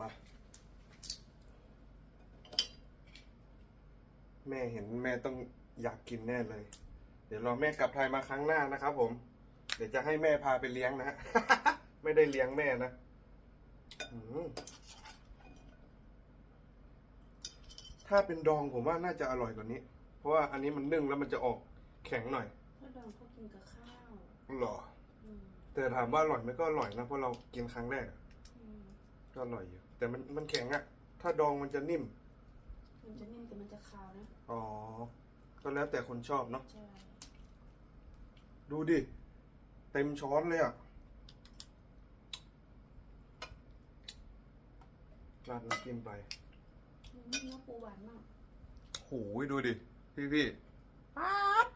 มาแม่เห็นแม่ต้องอยากกินแน่เลย เดี๋ยวรอแม่กลับไทยมาครั้งหน้านะครับผม เดี๋ยวจะให้แม่พาไปเลี้ยงนะฮะ ไม่ได้เลี้ยงแม่นะอืมถ้าเป็นดองผมว่าน่าจะอร่อยกว่านี้ เพราะว่าอันนี้มันนึ่งแล้วมันจะออกแข็งหน่อยพ่อดองเขากินกับข้าวหรออืมแต่ถามว่าอร่อยไหมก็อร่อยนะเพราะเรากินครั้งแรกอะอืมก็อร่อยอยู่ แต่มันมันแข็งอะถ้าดองมันจะนิ่ม มันจะนิ่มแต่มันจะคาวนะอ๋อ ก็แล้วแต่คนชอบเนาะ ใช่ดูดิ เต็มช้อนเลยอะราดน้ำจิ้มไปอืมเนื้อปูหวานมากโหยดูดิ พี่พี่ป๊าด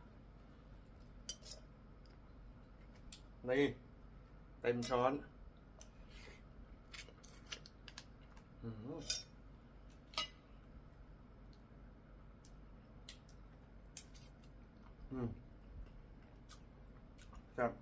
นี่ เต็มช้อน อืมอืมครับ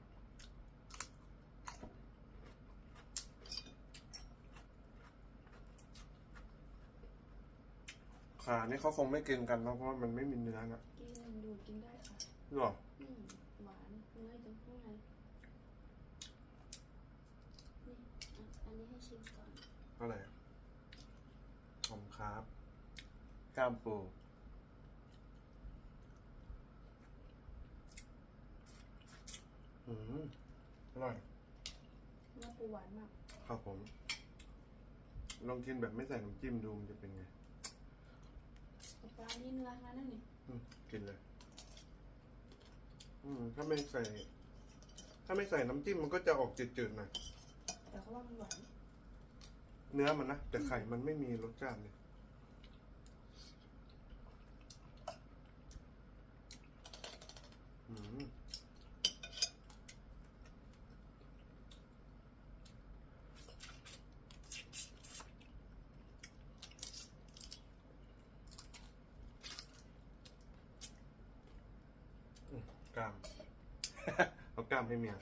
ขานี่เขาคงไม่กินกันเนอะเพราะว่ามันไม่มีเนื้อนะกินดูกินได้ค่ะ หรอ อืมหวานเนื้ออยู่ข้างในนี่อะอันนี้ให้ชิมก่อน อะไรอะขอบคุณครับ กล้ามปูอืมอร่อยเนื้อปูหวานมากครับผม ลองกินแบบไม่ใส่น้ำจิ้มดูมันจะเป็นไงปลานี่เนื้อทั้งนั้นนี่อืมกินเลย อืมถ้าไม่ใส่ ถ้าไม่ใส่น้ำจิ้มมันก็จะออกจืดๆหน่อยแต่เขาว่ามันหวาน เนื้อมันนะ แต่ไข่มันไม่มีรสชาติเลย อืม อืม กล้าม เอากล้ามให้เมีย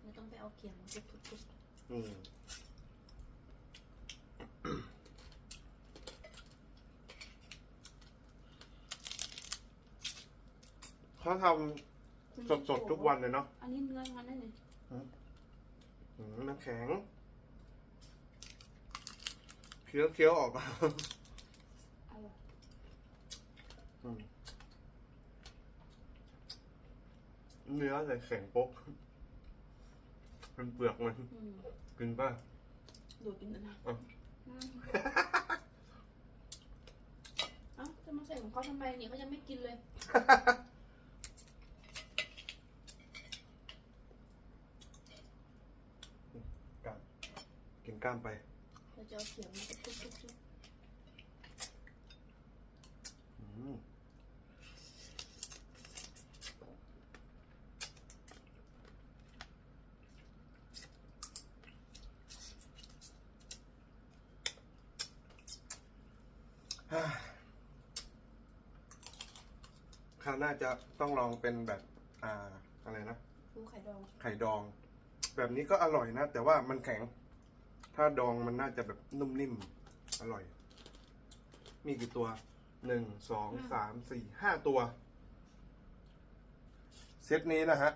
ไม่ต้องไปเอาเขียงมาทุบๆอืมเขาทๆำสดๆทุกวันเลยเนาะ อันนี้เนื้อทั้งนั้นนี่อืมมันแข็ง เคี้ยวเคี้ยวออกอร่อยอืมเนื้อเลยแข็งโป๊กเป็นเปลือกมันอืมกินป่ะดูดกินนะอะอืมเอ้าจะมาใส่ของเขาทำไมเนี่ยเขายังไม่กินเลย กล้ามกินกล้ามไป เราจะเอาเขียงมาทุบๆ อืมฮ่า คราวหน้าจะต้องลองเป็นแบบอ่าอะไรนะๆปูไข่ดอง ไข่ดอง แบบนี้ก็อร่อยนะ แต่ว่ามันแข็ง ถ้าดองมันน่าจะแบบนุ่มนิ่มอร่อย มีกี่ตัวหนึ่งสองสามสี่ห้าตัว เซตนี้นะฮะ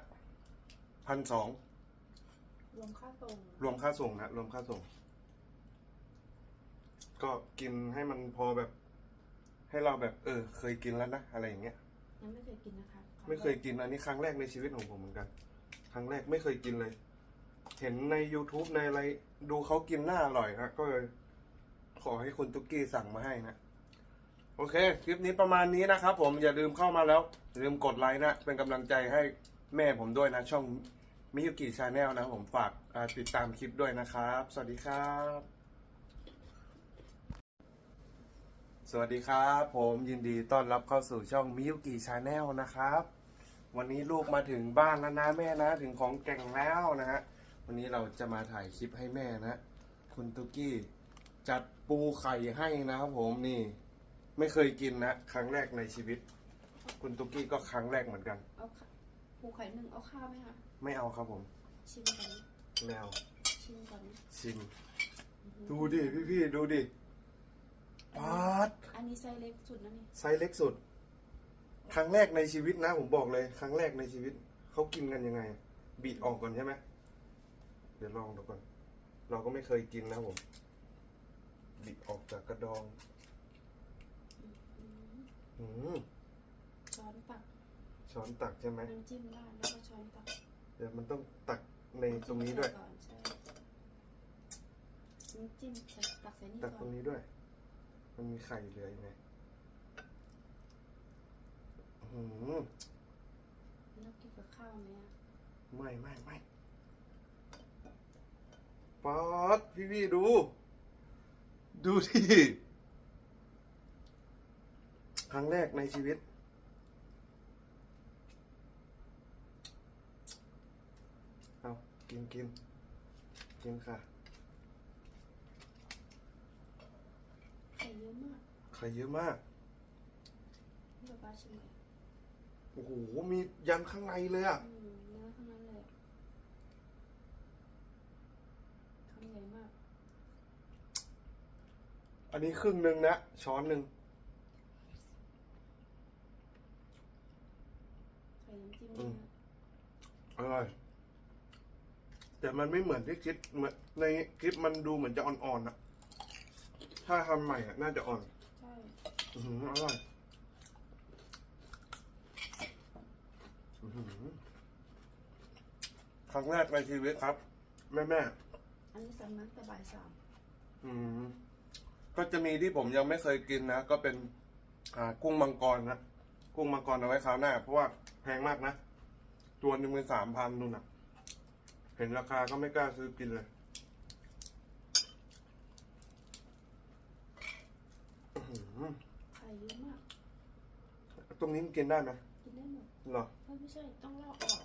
พันสองรวมค่าส่งรวมค่าส่งนะรวมค่าส่ง ก็กินให้มันพอแบบ ให้เราแบบ เออ เคยกินแล้วนะ อะไรอย่างเงี้ย ยังไม่เคยกินนะคะไม่เคยกินอันนี้ครั้งแรกในชีวิตของผมเหมือนกัน ครั้งแรกไม่เคยกินเลย เห็นใน YouTube ในอะไรดูเขากินน่าอร่อยครับก็เลยขอให้คุณตุ๊กกี้สั่งมาให้นะโอเค คลิปนี้ประมาณนี้นะครับผมอย่าลืมเข้ามาแล้วอย่าลืมกดไลค์นะ เป็นกำลังใจให้แม่ผมด้วยนะ ช่องมิยุกิชาแนลนะผมฝากอ่าติดตามคลิปด้วยนะครับ สวัสดีครับ สวัสดีครับ ผมยินดีต้อนรับเข้าสู่ช่องมิยุกิชาแนลนะครับ วันนี้ลูกมาถึงบ้านแล้วนะแม่นะ ถึงของแก่งแล้วนะฮะวันนี้เราจะมาถ่ายคลิปให้แม่นะ คุณตุกกี้จัดปูไข่ให้นะครับผมนี่ ไม่เคยกินนะ ครั้งแรกในชีวิต คุณตุกกี้ก็ครั้งแรกเหมือนกัน เอาค่ะปูไข่นึ่งเอาข้าวไหมคะ ไม่เอาครับผมชิมก่อนนะไม่เอาชิมก่อนนะชิม ดูดิพี่พี่ๆดูดิ ป๊าดอันนี้ไซส์เล็กสุดนะนี่ไซส์เล็กสุด ครั้งแรกในชีวิตนะ ผมบอกเลย ครั้งแรกในชีวิต เขากินกันยังไง บีดออกก่อนใช่ไหมเดี๋ยวลองดูก่อน เราก็ไม่เคยกินนะผม บีดออกจากกระดองอืมอืมช้อนตัก ช้อนตักใช่ไหมน้ำจิ้มราดแล้วก็ช้อนตัก เดี๋ยวมันต้องตักในตรงนี้ด้วยก่อนใช่น้ำจิ้มใส่ตักใส่นี่ตักตก่รอนงนี้ด้วย มันมีไข่เหลืออยู่ไงอืมแล้วกินกับข้าวไหมอะไม่ไม่ไม่ป๊าดพี่พี่ดู ดูที่ครั้งแรกในชีวิต เอา กินกินกินค่ะ ข่เยอะมากไข่เยอะมากพี่ป๊าป๊าชิมก่อนโอ้โห มียันข้างในเลยอะอืมเนื้อทั้งนั้นเลยคำใหญ่มาก อันนี้ครึ่งหนึ่งนะ ช้อนหนึ่ง ใส่น้ำจิ้มอืเนื้มออร่อย แต่มันไม่เหมือนที่คิดเหมือนในคลิปมันดูเหมือนจะอ่อนๆอะ ถ้าทำใหม่อะน่าจะอ่อนใช่อือหืออร่อยอื้อหือครั้งแรกในชีวิตครับ แม่แม่อันนี้สั่งนักแต่บ่ายสามๆอืมก็จะมีที่ผมยังไม่เคยกินนะ ก็เป็น อ่า กุ้งมังกรนะ กุ้งมังกรเอาไว้คราวหน้า เพราะว่าแพงมากนะ ตัวหนึ่งเป็นสามพันนู่นน่ะเห็นราคาก็ไม่กล้าซื้อกินเลย อื้อหือไข่เยอะมาก ตรงนี้มันกินได้ไหมกินได้หมดเหรอเอ้ยไม่ใช่ต้องลอกออก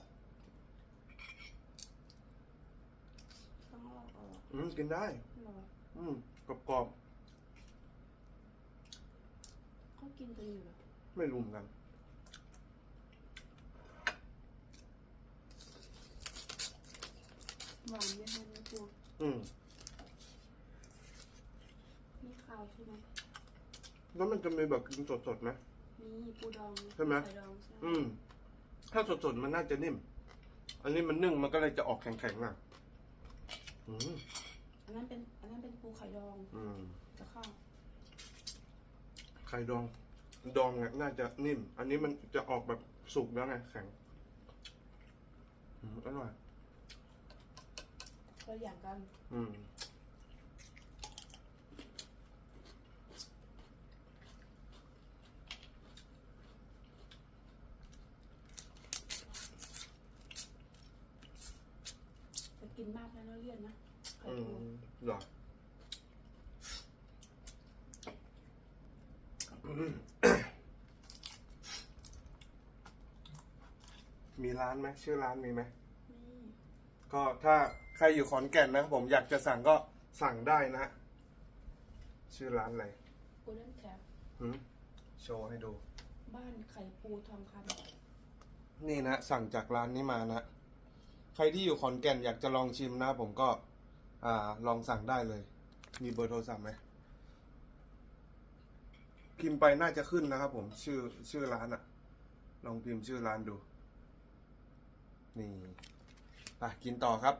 ต้องลอกออกอืมกินได้หรออืมกรอบกรอบเขากินกันอยู่เหรอๆไม่รุมอนกัน หวานเยอะเลยนะปู อืม มีข้าวใช่ไหม แล้วมันจะมีแบบกินสดๆไหม มีปูดองใช่ไหม ไข่ดองใช่อืม ถ้าสดๆมันน่าจะนิ่ม อันนี้มันนึ่งมันก็เลยจะออกแข็งๆอะอืมอันนั้นเป็นอันนั้นเป็นปูไข่ดองอืมกับข้าวไข่ดอง ดองเนี่ยน่าจะนิ่ม อันนี้มันจะออกแบบสุกแล้วไงแข็งอืมอร่อยก็อย่างกัน อืม กินมากแล้วนะเลี่ยนนะไข่อืปูมเหรออืมมีร้านไหมชื่อร้านมีไหม นี่ก็ถ้าใครอยู่ขอนแก่นนะผมอยากจะสั่งก็สั่งได้นะ ชื่อร้านอะไรปูเดนแคปหืมโชว์ให้ดู บ้านไข่ปูทองคนี่นะ สั่งจากร้านนี้มานะใครที่อยู่ขอนแก่นอยากจะลองชิมนะผมก็อ่าลองสั่งได้เลย มีเบอร์โทรศัพท์ไหมพิมพ์ไปน่าจะขึ้นนะครับผมชื่อชื่อร้านอะลองพิมพ์ชื่อร้านดู นี่ไปกินต่อครับ